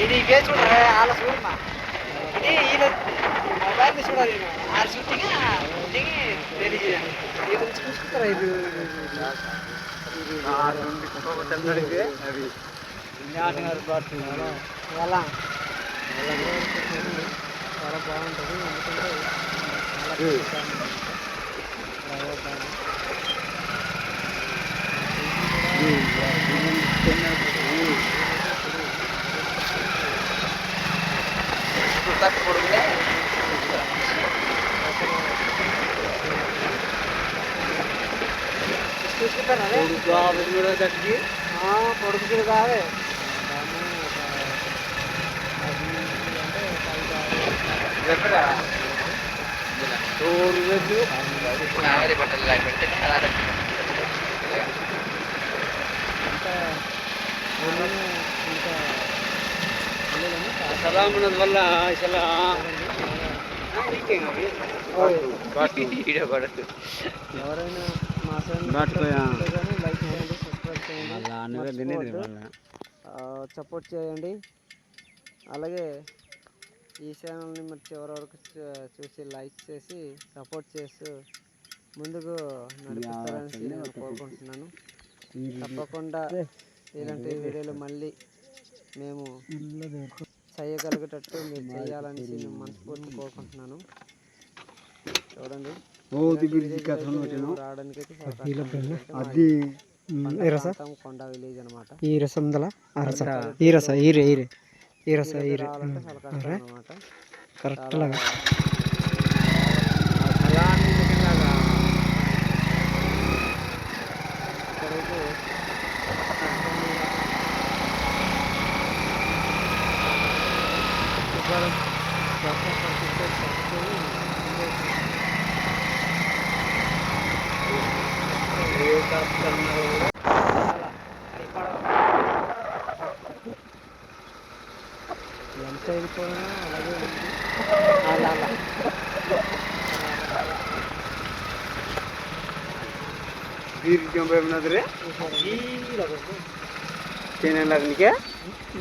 ఇది ఇవే చూడరా వాళ్ళ చూడమ్మా ఇది ఈయన మొబైల్ చూడాలి నేను ఆ షూటింగ్ దిగి ఇది చూసుకుంటారా ఇది నుంచి చూసుకుంటారా ఇది? ఎలా? చాలా బాగుంటుంది ఎందుకంటే చూసుకుంటారా పొడుగు చూడు కాదే ఉన్నది వల్ల అసలు ఎవరైనా లైక్ చేయండి సబ్స్క్రైబ్ చేయండి సపోర్ట్ చేయండి. అలాగే ఈ ఛానల్ని మరి చివరి వరకు చూసి లైక్ చేసి సపోర్ట్ చేస్తూ ముందుకు నడిపిస్తారని నేను కోరుకుంటున్నాను. తప్పకుండా ఇలాంటి వీడియోలు మళ్ళీ మేము చేయగలిగేటట్టు మీరు చేయాలని నేను మనస్ఫూర్తి కోరుకుంటున్నాను. చూడండి. రావడానికి అది కొండ విలేజ్ అనమాట ఈ రసం ఈ రస ఈ రస కష్టం అనమాట కరెక్ట్ లాగా. ఎంత వెళ్ళిపోయినా అలాగే ఉంది అలా అలా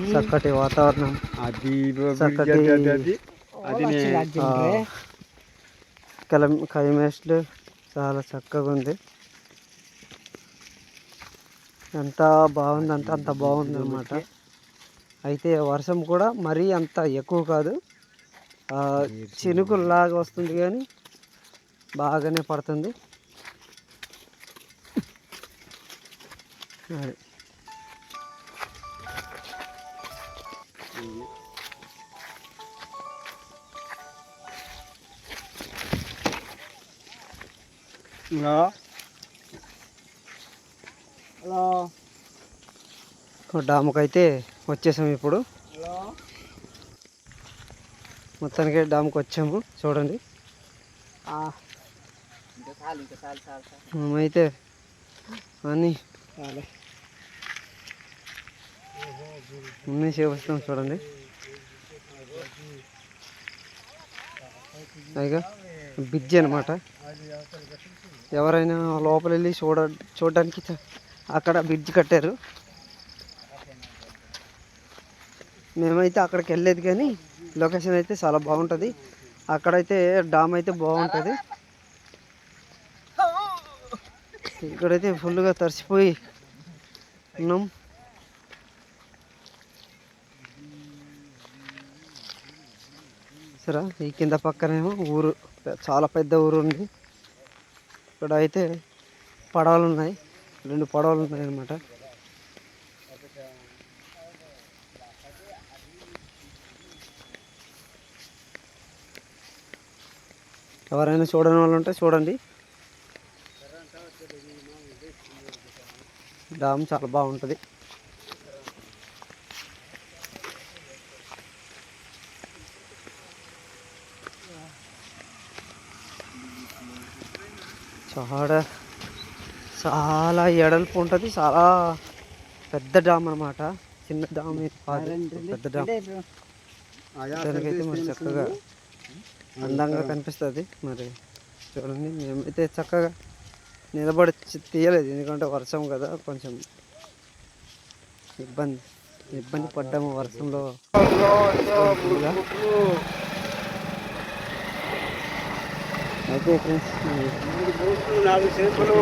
చక్కటి వాతావరణం. అది చక్కటి కలం చాలా చక్కగా ఉంది ఎంత బాగుంది అంటే అంత బాగుంది అనమాట అయితే వర్షం కూడా మరీ అంత ఎక్కువ కాదు. ఆ, చినుకుల్లాగా వస్తుంది కానీ బాగానే పడుతుంది. అది హలో? డాముకి అయితే వచ్చేసాము ఇప్పుడు. మొత్తానికి డామ్కి వచ్చాము చూడండి. మేమైతే అన్నీ అన్నీ చూపిస్తాం చూడండి. అయిగా బ్రిడ్జ్ అనమాట ఎవరైనా లోపల వెళ్ళి చూడ చూడడానికి అక్కడ బ్రిడ్జ్ కట్టారు. మేమైతే అక్కడికి వెళ్ళలేదు కానీ లొకేషన్ అయితే చాలా బాగుంటుంది. అక్కడైతే డామ్ అయితే బాగుంటుంది. ఇక్కడైతే ఫుల్గా తడిసిపోయి ఉన్నాం. చూసారా ఈ కింద పక్కనేమో ఊరు చాలా పెద్ద ఊరు ఉంది. ఇక్కడ అయితే పడవలు ఉన్నాయి రెండు పడవలు ఉన్నాయి అన్నమాట ఎవరైనా చూడని వాళ్ళు ఉంటే చూడండి. డామ్ చాలా బాగుంటుంది. చాలా చాలా ఎడల్పు ఉంటుంది చాలా పెద్ద డామ్ అనమాట చిన్న కాదు పెద్ద డామ్ దానికైతే మరి చక్కగా అందంగా కనిపిస్తుంది మరి. చూడండి మేమైతే చక్కగా నిలబడి తీయలేదు ఎందుకంటే వర్షం కదా కొంచెం ఇబ్బంది ఇబ్బంది పడ్డాము వర్షంలో. అయితే ఫ్రెండ్స్. నాలుగు చేతులు